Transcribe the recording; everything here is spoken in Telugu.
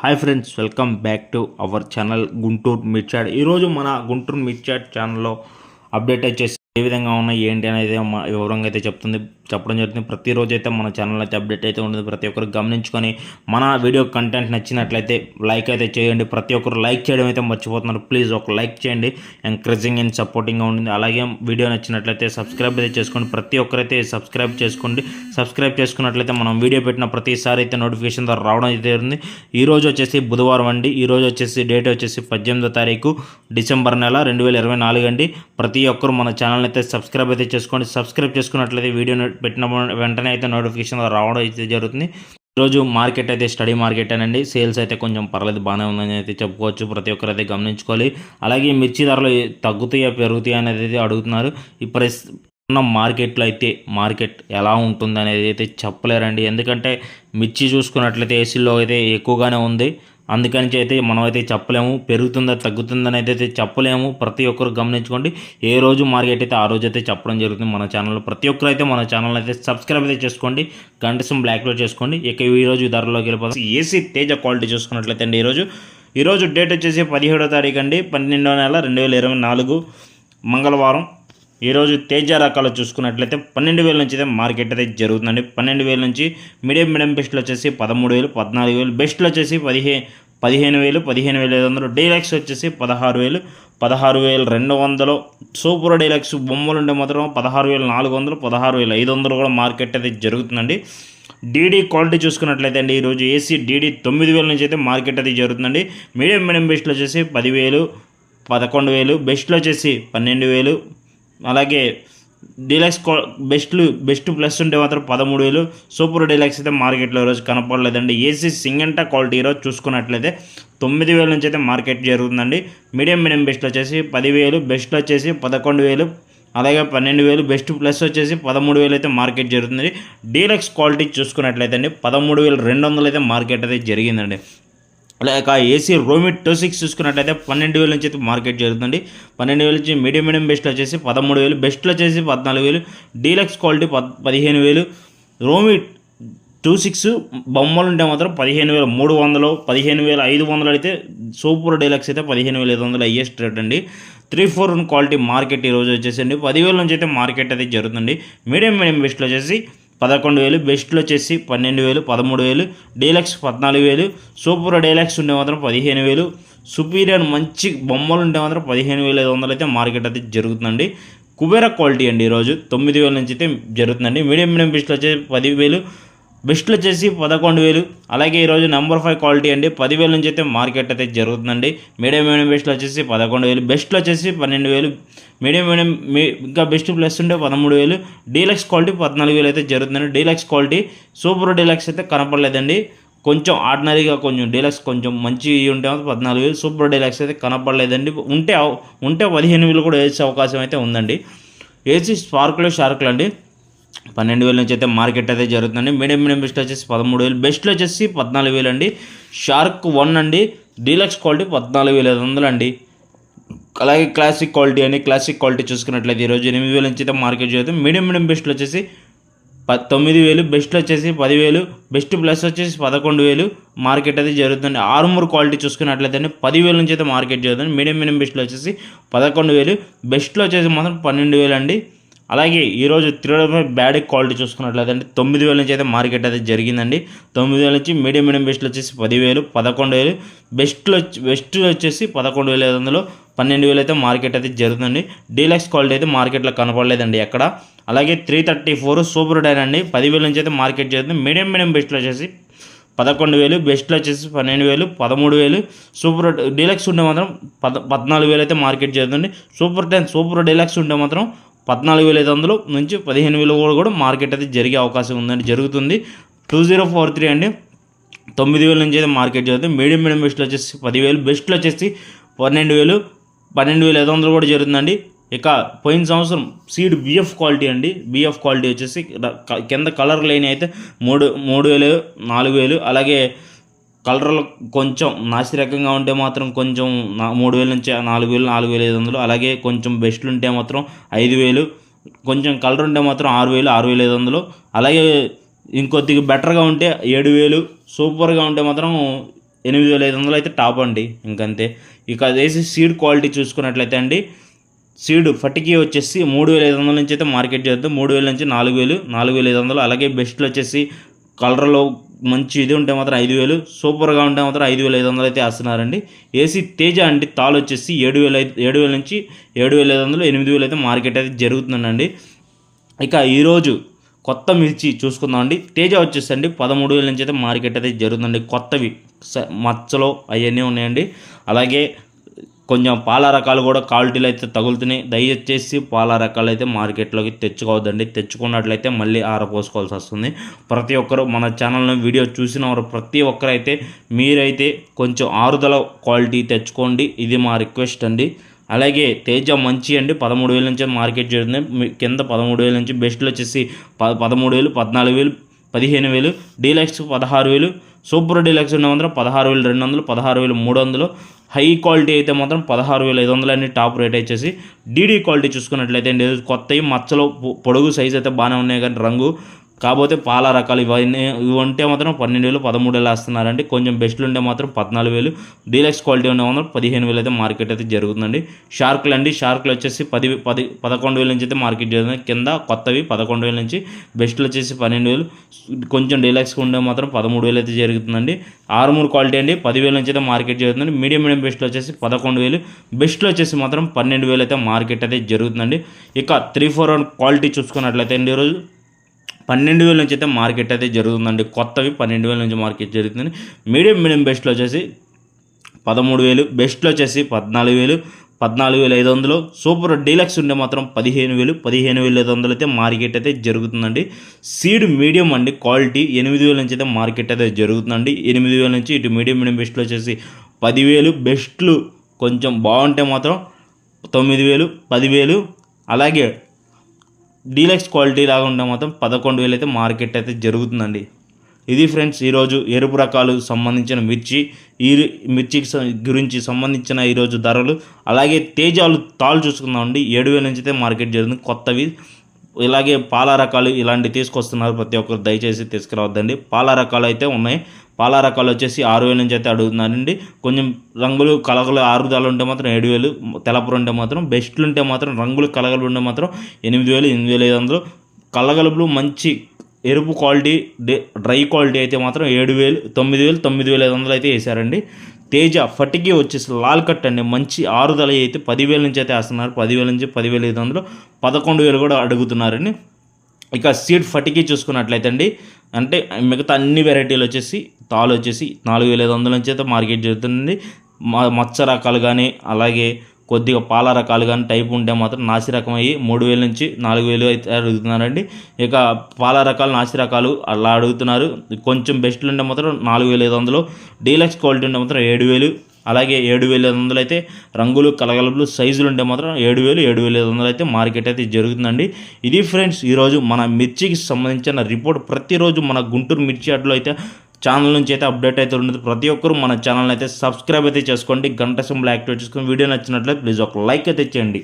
Hi friends welcome back to our channel Guntur మిర్చాడ్ ఈరోజు మన గుంటూరు మిర్చాడ్ ఛానల్లో అప్డేట్ వచ్చేసి ఏ విధంగా ఉన్నాయి ఏంటి అనేది వివరంగా అయితే చెప్తుంది. చెప్పడం జరుగుతుంది. ప్రతిరోజు అయితే మన ఛానల్ అయితే అప్డేట్ అయితే ఉంటుంది ప్రతి ఒక్కరు గమనించుకొని మన వీడియో కంటెంట్ నచ్చినట్లయితే లైక్ అయితే చేయండి. ప్రతి ఒక్కరు లైక్ చేయడం అయితే మర్చిపోతున్నారు. ప్లీజ్ ఒక లైక్ చేయండి. ఎంకరేజింగ్ అండ్ సపోర్టింగ్గా ఉంటుంది అలాగే వీడియో నచ్చినట్లయితే సబ్స్క్రైబ్ అయితే చేసుకోండి. ప్రతి ఒక్కరైతే సబ్స్క్రైబ్ చేసుకోండి. సబ్స్క్రైబ్ చేసుకున్నట్లయితే మనం వీడియో పెట్టిన ప్రతిసారి అయితే నోటిఫికేషన్ ద్వారా రావడం అయితే జరుగుతుంది. ఈరోజు వచ్చేసి బుధవారం అండి. ఈ రోజు వచ్చేసి డేట్ వచ్చేసి పద్దెనిమిదో తారీఖు డిసెంబర్ నెల రెండు వేల ఇరవై నాలుగు అండి. ప్రతి ఒక్కరు మన ఛానల్ అయితే సబ్స్క్రైబ్ అయితే చేసుకోండి. సబ్స్క్రైబ్ చేసుకున్నట్లయితే వీడియో పెట్టిన వెంటనే అయితే నోటిఫికేషన్ రావడం అయితే జరుగుతుంది. ఈరోజు మార్కెట్ అయితే స్టడీ మార్కెట్ అనండి. సేల్స్ అయితే కొంచెం పర్లేదు బాగానే ఉందని అయితే చెప్పుకోవచ్చు. ప్రతి ఒక్కరు అయితే గమనించుకోవాలి. అలాగే మిర్చి ధరలు తగ్గుతాయా పెరుగుతాయా అనేది అయితే అడుగుతున్నారు. ఈ ప్రెస్ ఉన్న మార్కెట్లో అయితే మార్కెట్ ఎలా ఉంటుంది అనేది అయితే చెప్పలేరండి. ఎందుకంటే మిర్చి చూసుకున్నట్లయితే ఏసీలో అయితే ఎక్కువగానే ఉంది. అందుకని అయితే మనం అయితే చెప్పలేము పెరుగుతుందా తగ్గుతుందని అయితే చెప్పలేము. ప్రతి ఒక్కరు గమనించుకోండి. ఏ రోజు మార్కెట్ అయితే ఆ రోజు అయితే చెప్పడం జరుగుతుంది మన ఛానల్లో. ప్రతి ఒక్కరు అయితే మన ఛానల్ అయితే సబ్స్క్రైబ్ అయితే చేసుకోండి. గంటసం బ్లాక్లో చేసుకోండి. ఇక ఈ రోజు ధరలోకి వెళ్ళిపోతాం ఏసీ తేజ క్వాలిటీ చూసుకున్నట్లయితే అండి ఈరోజు ఈరోజు డేట్ వచ్చేసి పదిహేడో తారీఖు అండి. పన్నెండో నెల రెండు వేల ఇరవై నాలుగు మంగళవారం. ఈరోజు తేజ రకాలు చూసుకున్నట్లయితే పన్నెండు వేల నుంచి అయితే మార్కెట్ అయితే జరుగుతుందండి. పన్నెండు వేల నుంచి మీడియం మీడియం బెస్ట్లు వచ్చేసి పదమూడు వేలు పద్నాలుగు వేలు బెస్ట్లో వచ్చేసి పదిహే పదిహేను వేలు పదిహేను వేల ఐదు వందలు డీలక్స్ వచ్చేసి పదహారు వేలు పదహారు వేల రెండు వందలు. సూపర్ డీలక్స్ బొమ్మలు ఉండే మాత్రం పదహారు వేల నాలుగు వందలు పదహారు వేల ఐదు వందలు కూడా మార్కెట్ అయితే జరుగుతుందండి. డీడీ క్వాలిటీ చూసుకున్నట్లయితే అండి ఈరోజు ఏసీ డీడీ తొమ్మిది వేల నుంచి అయితే మార్కెట్ అది జరుగుతుందండి. మీడియం మీడియం బెస్ట్లు వచ్చేసి పదివేలు పదకొండు వేలు బెస్ట్లో వచ్చేసి పన్నెండు వేలు అలాగే డీలక్స్ బెస్ట్లు బెస్ట్ ప్లస్ ఉంటే మాత్రం పదమూడు వేలు. సూపర్ డీలక్స్ అయితే మార్కెట్లో ఈరోజు కనపడలేదండి. ఏసీ సింగంటా క్వాలిటీ ఈరోజు చూసుకున్నట్లయితే తొమ్మిది వేల నుంచి అయితే మార్కెట్ జరుగుతుందండి. మీడియం మీడియం బెస్ట్లు వచ్చేసి పదివేలు బెస్ట్లో వచ్చేసి పదకొండు వేలు. అలాగే పన్నెండు వేలు బెస్ట్ ప్లస్ వచ్చేసి పదమూడు వేలు అయితే మార్కెట్ జరుగుతుంది డీలక్స్ క్వాలిటీ చూసుకున్నట్లయితే అండి పదమూడు వేలు రెండు వందలు అయితే మార్కెట్ అయితే జరిగిందండి. లేక ఏసీ రోమిట్ టూ సిక్స్ చూసుకున్నట్లయితే పన్నెండు వేల నుంచి అయితే మార్కెట్ జరుగుతుంది. పన్నెండు వేల నుంచి మీడియం మీడియం బెస్ట్లో వచ్చేసి పదమూడు వేలు బెస్ట్లో వచ్చేసి పద్నాలుగు వేలు డీలక్స్ క్వాలిటీ పద్ పదిహేను వేలు. రోమిట్ టూ సిక్స్ బొమ్మలు ఉంటే మాత్రం పదిహేను వేల మూడు వందలు పదిహేను వేల ఐదు వందలు అయితే సూపర్ డీలక్స్ అయితే పదిహేను వేల ఐదు వందలు హయ్యెస్ట్ రేట్ అండి. త్రీ ఫోర్ క్వాలిటీ మార్కెట్ ఈరోజు వచ్చేసండి పదివేల నుంచి అయితే మార్కెట్ అయితే జరుగుతుంది. మీడియం మీడియం బెస్ట్లో వచ్చేసి పదకొండు వేలు బెస్ట్లో వచ్చేసి పన్నెండు వేలు పదమూడు వేలు డీలక్స్ పద్నాలుగు వేలు సూపర్ డీలక్స్ ఉండే మాత్రం పదిహేను వేలు సుపీరియర్ మంచి బొమ్మలు ఉంటే మాత్రం పదిహేను వేల ఐదు వందలు అయితే మార్కెట్ అయితే జరుగుతుందండి. కుబేర క్వాలిటీ అండి ఈరోజు తొమ్మిది వేల నుంచి అయితే జరుగుతుందండి. మీడియం మీడియం బెస్ట్లో వచ్చేసి పదివేలు బెస్ట్లు వచ్చేసి పదకొండు వేలు. అలాగే ఈరోజు నెంబర్ ఫైవ్ క్వాలిటీ అండి. పదివేల నుంచి అయితే మార్కెట్ అయితే జరుగుతుందండి. మీడియం మీడియం బెస్ట్లో వచ్చేసి పదకొండు వేలు. బెస్ట్లో వచ్చేసి పన్నెండు వేలు. మీడియం మీడియం మీ ఇంకా బెస్ట్ ప్లస్ ఉంటే పదమూడు వేలు. డీలక్స్ క్వాలిటీ పద్నాలుగు వేలు అయితే జరుగుతుందండి. డీలక్స్ క్వాలిటీ సూపర్ డీలక్స్ అయితే కనపడలేదండి. కొంచెం ఆర్డినరీగా కొంచెం డీలక్స్ కొంచెం మంచి ఉంటే పద్నాలుగు వేలు. సూపర్ డీలక్స్ అయితే కనపడలేదండి. ఉంటే ఉంటే పదిహేను వేలు కూడా వేసే అవకాశం అయితే ఉందండి. ఏసీ స్పార్కులు షార్కులు అండి. పన్నెండు వేల నుంచి అయితే మార్కెట్ అయితే జరుగుతుందండి. మీడియం మీడియం బెస్ట్ వచ్చేసి పదమూడు వేలు. బెస్ట్లో వచ్చేసి పద్నాలుగు వేలు అండి. షార్క్ వన్ అండి. డీలక్స్ క్వాలిటీ పద్నాలుగు వేల ఐదు వందలు అండి అలాగే క్లాసిక్ క్వాలిటీ అండి. క్లాసిక్ క్వాలిటీ చూసుకున్నట్లయితే ఈరోజు ఎనిమిది వేల నుంచి అయితే మార్కెట్ జరుగుతుంది. మీడియం మీడియం బెస్ట్లో వచ్చేసి ప తొమ్మిది వేలు. బెస్ట్లో వచ్చేసి పదివేలు. బెస్ట్ ప్లస్ వచ్చేసి పదకొండు వేలు. మార్కెట్ అయితే జరుగుతుంది. ఆరుమూరు క్వాలిటీ చూసుకున్నట్లయితే పదివేల నుంచి అయితే మార్కెట్ జరుగుతుంది. మీడియం మీడియం బెస్ట్లో వచ్చేసి పదకొండు వేలు. బెస్ట్లో వచ్చేసి మాత్రం పన్నెండు వేలు అండి. అలాగే ఈరోజు తిరగడమే బ్యాడ్ క్వాలిటీ చూసుకున్నట్లయితే అంటే తొమ్మిది వేల నుంచి అయితే మార్కెట్ అయితే జరిగిందండి. తొమ్మిది వేల నుంచి మీడియం మీడియం బెస్ట్లు వచ్చేసి పదివేలు పదకొండు వేలు. బెస్ట్లో బెస్ట్ వచ్చేసి పదకొండు వేల ఐదు వందలు పన్నెండు వేలు అయితే మార్కెట్ అయితే జరుగుతుంది డీలక్స్ క్వాలిటీ అయితే మార్కెట్లో కనపడలేదండి ఎక్కడ. అలాగే త్రీ థర్టీ ఫోర్ సూపర్ డైన్ అండి. పదివేల నుంచి అయితే మార్కెట్ జరుగుతుంది మీడియం మీడియం బెస్ట్లో వచ్చేసి పదకొండు వేలు బెస్ట్లో వచ్చేసి పన్నెండు వేలు పదమూడు వేలు. సూపర్ డీలక్స్ ఉంటే మాత్రం పద పద్నాలుగు వేలు అయితే మార్కెట్ జరుగుతుంది సూపర్ టెన్ సూపర్ డీలక్స్ ఉంటే మాత్రం పద్నాలుగు వేల ఐదు వందలు నుంచి పదిహేను వేలు కూడా మార్కెట్ అయితే జరిగే అవకాశం ఉందండి జరుగుతుంది. టూ జీరో ఫోర్ త్రీ అండి. తొమ్మిది వేల నుంచి అయితే మార్కెట్ జరుగుతుంది. మీడియం మీడియం బెస్ట్లో వచ్చేసి పదివేలు బెస్ట్లో వచ్చేసి పన్నెండు వేలు పన్నెండు వేల ఐదు వందలు కూడా జరుగుతుందండి. ఇక పోయిన సంవత్సరం సీడ్ బిఎఫ్ క్వాలిటీ అండి. బిఎఫ్ క్వాలిటీ వచ్చేసి కింద కలర్ లేని అయితే మూడు మూడు వేలు నాలుగు వేలు అలాగే కలర్లు కొంచెం నాసిరకంగా ఉంటే మాత్రం కొంచెం నా- మూడు వేల నుంచి నాలుగు వేలు నాలుగు వేల ఐదు వందలు అలాగే కొంచెం బెస్ట్లు ఉంటే మాత్రం ఐదు వేలు కొంచెం కలర్ ఉంటే మాత్రం ఆరు వేలు ఆరు వేల ఐదు వందలు అలాగే ఇంకొద్దిగా బెటర్గా ఉంటే ఏడు వేలు సూపర్గా ఉంటే మాత్రం ఎనిమిది వేల ఐదు వందలు అయితే టాప్ అండి. ఇంకంతే. ఇక అదేసి సీడ్ క్వాలిటీ చూసుకున్నట్లయితే అండి సీడ్ ఫటికీ వచ్చేసి మూడు వేల ఐదు వందల నుంచి అయితే మార్కెట్ చేద్దాం. మూడు వేల నుంచి నాలుగు వేలు నాలుగు వేల ఐదు వందలు అలాగే బెస్ట్లు వచ్చేసి కలర్లో మంచి ఇది ఉంటే మాత్రం ఐదు వేలు సూపర్గా ఉంటే మాత్రం ఐదు వేల ఐదు వందలు అయితే వేస్తున్నారండి. ఏసీ తేజ అండి తాలు వచ్చేసి ఏడు వేల ఐదు ఏడు వేల నుంచి ఏడు వేల ఐదు వందలు ఎనిమిది వేలు అయితే మార్కెట్ అయితే జరుగుతుందండి. ఇక ఈరోజు కొత్త మిర్చి చూసుకుందామండి తేజ వచ్చేసండి పదమూడు వేల నుంచి అయితే మార్కెట్ అయితే జరుగుతుందండి. కొత్తవి స- మచ్చలో అవన్నీ ఉన్నాయండి. అలాగే కొంచెం పాల రకాలు కూడా క్వాలిటీలు అయితే తగులుతున్నాయి. దయచేసి పాల రకాలు అయితే మార్కెట్లోకి తెచ్చుకోవద్దండి. తెచ్చుకున్నట్లయితే మళ్ళీ ఆరపోసుకోవాల్సి వస్తుంది. ప్రతి ఒక్కరు మన ఛానల్ని వీడియో చూసిన వారు ప్రతి ఒక్కరైతే మీరైతే కొంచెం ఆరుదల క్వాలిటీ తెచ్చుకోండి. ఇది మా రిక్వెస్ట్ అండి. అలాగే తేజ మంచి అండి. పదమూడు వేల నుంచి మార్కెట్ జరుగుతుంది కింద పదమూడు వేల నుంచి బెస్ట్లు వచ్చేసి ప పదమూడు వేలు పద్నాలుగు వేలు పదిహేను వేలు డీలక్స్ పదహారు వేలు సూపర్ డీలక్స్ ఉన్న మాత్రం పదహారు వేలు రెండు వందలు పదహారు వేలు మూడు వందలు. హై క్వాలిటీ అయితే మాత్రం పదహారు వేల ఐదు వందలు టాప్ రేట్ వచ్చేసి డీడీ క్వాలిటీ చూసుకున్నట్లయితే కొత్తవి మచ్చలు పొడుగు సైజ్ అయితే బాగానే ఉన్నాయి కానీ రంగు కాకపోతే పాల రకాలు ఇవన్నీ ఇవి ఉంటే మాత్రం పన్నెండు వేలు పదమూడు వేలు వేస్తున్నారండి. కొంచెం బెస్ట్లు ఉంటే మాత్రం పద్నాలుగు వేలు. డీలక్స్ క్వాలిటీ ఉండే మాత్రం పదిహేను వేలు అయితే మార్కెట్ అయితే జరుగుతుందండి. షార్క్లు అండి షార్క్లు వచ్చేసి పది పది పదకొండు వేల నుంచి అయితే మార్కెట్ జరుగుతుంది. కింద కొత్తవి పదకొండు వేల నుంచి బెస్ట్లు వచ్చేసి పన్నెండు వేలు. కొంచెం డీలక్స్ ఉండే మాత్రం పదమూడు వేలు అయితే జరుగుతుందండి. ఆరుమూరు క్వాలిటీ అండి పదివేల నుంచి అయితే మార్కెట్ జరుగుతుంది మీడియం మీడియం బెస్ట్లు వచ్చేసి పదకొండు వేలు. బెస్ట్లు వచ్చేసి మాత్రం పన్నెండు వేలు అయితే మార్కెట్ అయితే జరుగుతుందండి. ఇక త్రీ ఫోర్ వన్ క్వాలిటీ చూసుకున్నట్లయితే అండి ఈరోజు పన్నెండు వేల నుంచి అయితే మార్కెట్ అయితే జరుగుతుందండి. కొత్తవి పన్నెండు వేల నుంచి మార్కెట్ జరుగుతుంది మీడియం మీడియం బెస్ట్లో వచ్చేసి పదమూడు వేలు బెస్ట్లో వచ్చేసి పద్నాలుగు వేలు పద్నాలుగు వేల ఐదు వందలు. సూపర్ డీలక్స్ ఉంటే మాత్రం పదిహేను వేలు పదిహేను వేల ఐదు వందలు అయితే మార్కెట్ అయితే జరుగుతుందండి. సీడ్ మీడియం అండి. క్వాలిటీ ఎనిమిది వేల నుంచి అయితే మార్కెట్ అయితే జరుగుతుందండి. ఎనిమిది వేల నుంచి ఇటు మీడియం మీడియం బెస్ట్లో వచ్చేసి పదివేలు బెస్ట్లు కొంచెం బాగుంటే మాత్రం తొమ్మిది వేలు పదివేలు. అలాగే డీలక్స్ క్వాలిటీ లాగా ఉంటే మాత్రం పదకొండు వేలు అయితే మార్కెట్ అయితే జరుగుతుందండి. ఇది ఫ్రెండ్స్ ఈరోజు ఎరుపు రకాలు సంబంధించిన మిర్చి ఈ మిర్చికి గురించి సంబంధించిన ఈరోజు ధరలు అలాగే తేజాలు తాళ్ళు చూసుకుందామండి. ఏడు వేల నుంచి అయితే మార్కెట్ జరుగుతుంది. కొత్తవి ఇలాగే పాల రకాలు ఇలాంటివి తీసుకొస్తున్నారు ప్రతి ఒక్కరు. దయచేసి తీసుకురావద్దండి. పాల రకాలు అయితే ఉన్నాయి. పాల రకాలు వచ్చేసి ఆరు వేల నుంచి అయితే అడుగుతున్నారండి. కొంచెం రంగులు కలగలు ఆరుదాలు ఉంటే మాత్రం ఏడు వేలు తెలపరు ఉంటే మాత్రం బెస్ట్లు ఉంటే మాత్రం రంగులు కలగలు ఉంటే మాత్రం ఎనిమిది వేలు ఎనిమిది వేల ఐదు వందలు. కలగలుపులు మంచి ఎరుపు క్వాలిటీ డే- డ్రై క్వాలిటీ అయితే మాత్రం ఏడు వేలు తొమ్మిది వేలు తొమ్మిది వేల ఐదు వందలు అయితే వేశారండి. తేజ ఫటికి వచ్చేసి లాల్ కట్ అండి. మంచి ఆరుదల అయితే పదివేల నుంచి అయితే వేస్తున్నారు. పదివేల నుంచి పదివేల ఐదు వందలు. పదకొండు వేలు కూడా అడుగుతున్నారండి. ఇక సీడ్ ఫటికి చూసుకున్నట్లయితే అండి అంటే మిగతా అన్ని వెరైటీలు వచ్చేసి తాలు వచ్చేసి నాలుగు వేల ఐదు వందల నుంచి అయితే మార్కెట్ జరుగుతుంది మ- మచ్చ రకాలు కానీ అలాగే కొద్దిగా పాల రకాలు కానీ టైప్ ఉంటే మాత్రం నాసి రకం అయ్యి మూడు వేల నుంచి నాలుగు వేలు అయితే అడుగుతున్నారండి. ఇక పాల రకాలు నాసి రకాలు అలా అడుగుతున్నారు. కొంచెం బెస్ట్లు ఉంటే మాత్రం నాలుగు వేల ఐదు వందలు డీలక్స్ క్వాలిటీ ఉంటే మాత్రం ఏడు వేలు అలాగే ఏడు వేల ఐదు వందలు అయితే రంగులు కలగలుపులు సైజులు ఉంటే మాత్రం ఏడు వేలు ఏడు వేల ఐదు వందలు అయితే మార్కెట్ అయితే జరుగుతుందండి. ఇది ఫ్రెండ్స్ ఈరోజు మన మిర్చికి సంబంధించిన రిపోర్ట్. ప్రతిరోజు మన గుంటూరు మిర్చి అడ్లో అయితే ఛానల్ నుంచి అయితే అప్డేట్ అయితే ఉండదు ప్రతి ఒక్కరు మన ఛానల్ అయితే సబ్స్క్రైబ్ అయితే చేసుకోండి. గంట సింబల్ యాక్టివేట్ చేసుకొని వీడియో నచ్చినట్లయితే ప్లీజ్ ఒక లైక్ అయితే చేయండి